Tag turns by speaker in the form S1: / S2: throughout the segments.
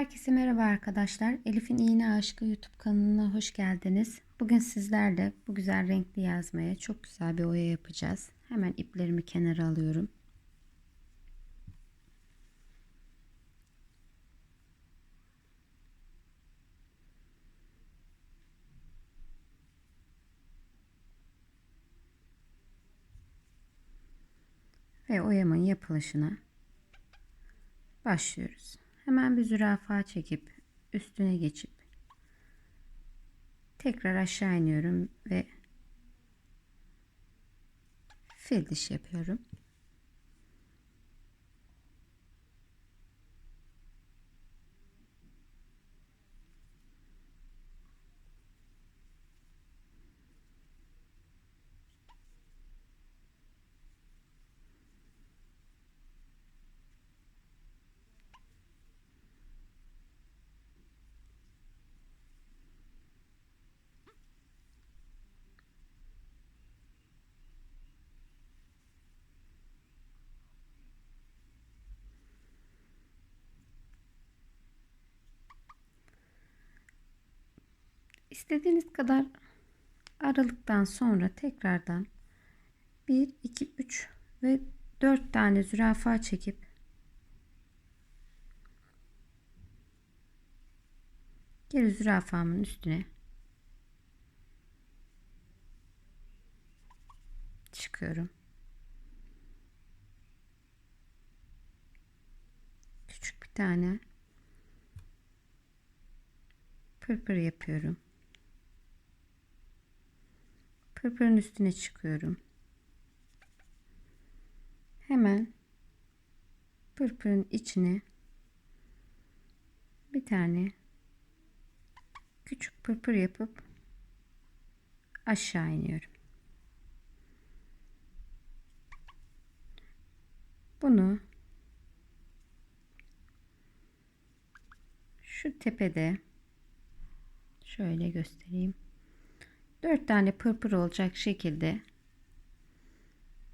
S1: Herkese merhaba arkadaşlar. Elif'in İğne Aşkı YouTube kanalına hoş geldiniz. Bugün sizlerle bu güzel renkli yazmaya çok güzel bir oya yapacağız. Hemen iplerimi kenara alıyorum. Ve oyamın yapılışına başlıyoruz. Hemen bir zürafa çekip üstüne geçip tekrar aşağı iniyorum ve fil diş yapıyorum. İstediğiniz kadar aralıktan sonra tekrardan 1, 2, 3 ve 4 tane zürafa çekip geri zürafamın üstüne çıkıyorum. Küçük bir tane pırpır yapıyorum. Pırpırın üstüne çıkıyorum. Hemen pırpırın içine bir tane küçük pırpır yapıp aşağı iniyorum. Bunu şu tepede şöyle göstereyim. 4 tane pırpır olacak şekilde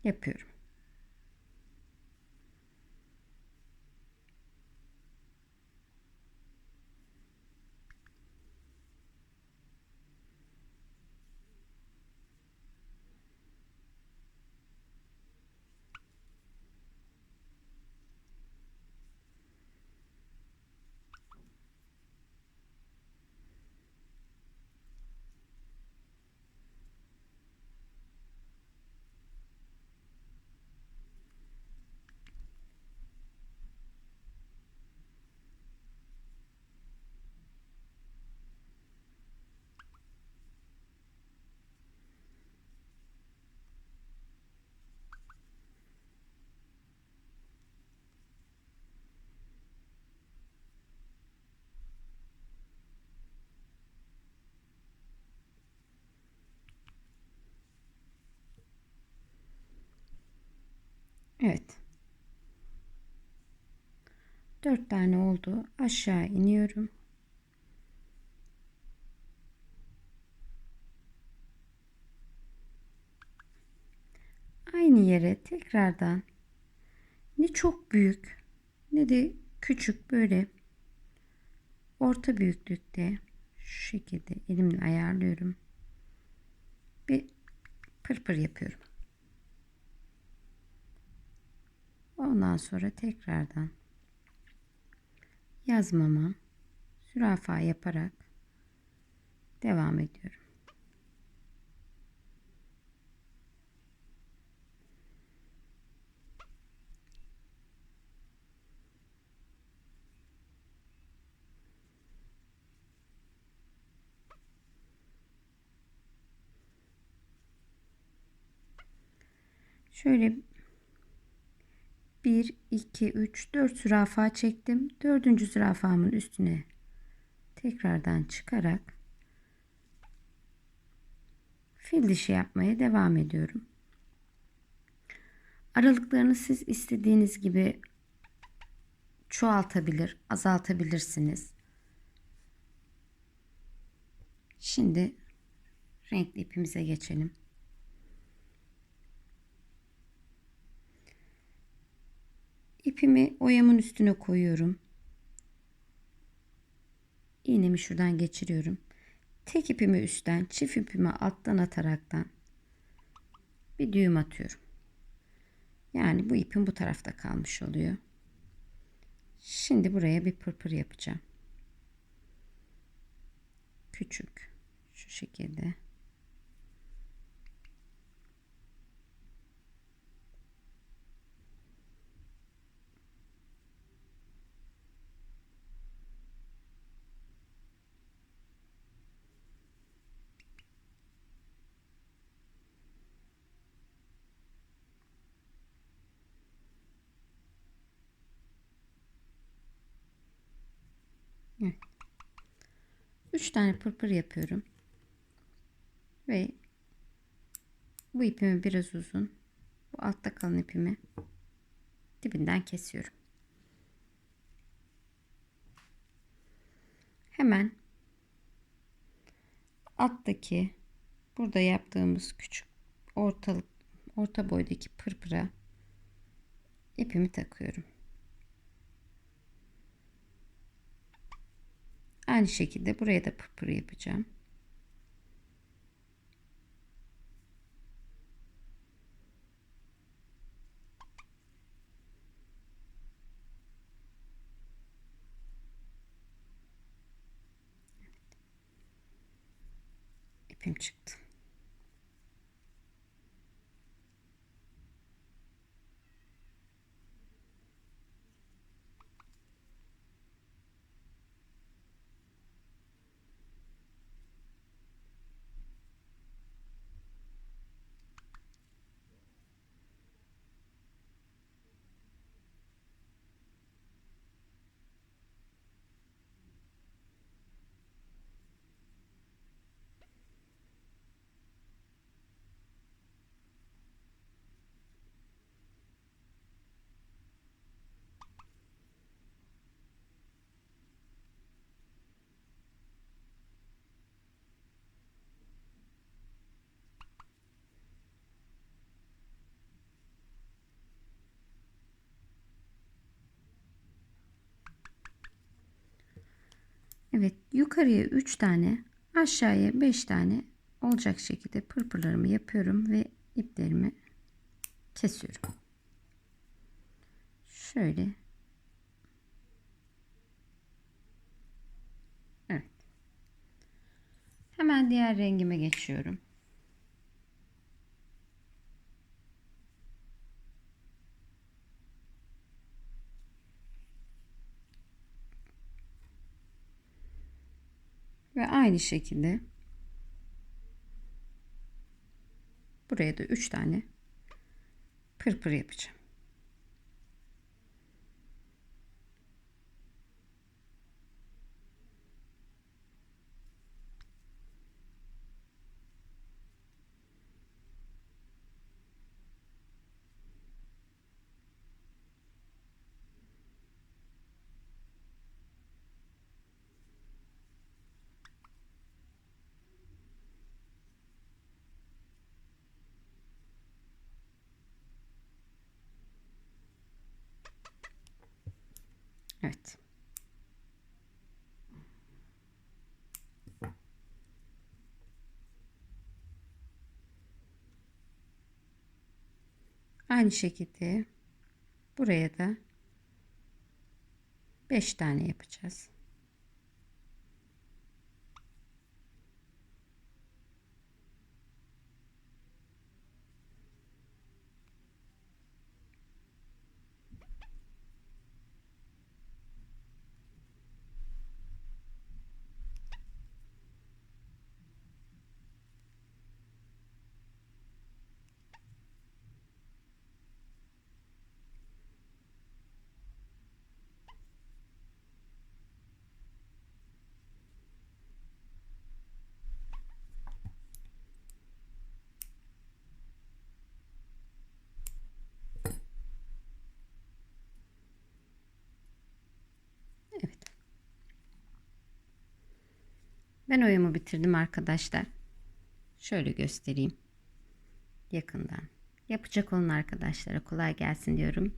S1: yapıyorum. Evet. Dört tane oldu. Aşağı iniyorum. Aynı yere tekrardan ne çok büyük ne de küçük böyle orta büyüklükte şu şekilde elimle ayarlıyorum. Bir pırpır yapıyorum. Ondan sonra tekrardan yazmama zürafa yaparak devam ediyorum. Şöyle 1, 2, 3, 4 zürafa çektim. Dördüncü zürafamın üstüne tekrardan çıkarak fil dişi yapmaya devam ediyorum. Aralıklarını siz istediğiniz gibi çoğaltabilir, azaltabilirsiniz. Şimdi renkli ipimize geçelim. İpimi oyamın üstüne koyuyorum. iğnemi şuradan geçiriyorum. Tek ipimi üstten, çift ipimi alttan ataraktan bir düğüm atıyorum. Yani bu ipim bu tarafta kalmış oluyor. Şimdi buraya bir pırpır yapacağım. Küçük. Şu şekilde. Evet. 3 tane pırpır yapıyorum. Ve bu ipimi biraz uzun. Bu altta kalan ipimi dibinden kesiyorum. Hemen alttaki burada yaptığımız küçük ortalık orta boydaki pırpıra ipimi takıyorum. Aynı şekilde buraya da pırpır yapacağım. İpim çıktı. Evet yukarıya 3 tane aşağıya 5 tane olacak şekilde pırpırlarımı yapıyorum ve iplerimi kesiyorum. Şöyle. Evet. Hemen diğer rengime geçiyorum. Ve aynı şekilde buraya da 3 tane pırpır yapacağım. Evet. Aynı şekilde buraya da 5 tane yapacağız. Evet. Ben oyumu bitirdim arkadaşlar. Şöyle göstereyim. Yakından. Yapacak olan arkadaşlara kolay gelsin diyorum.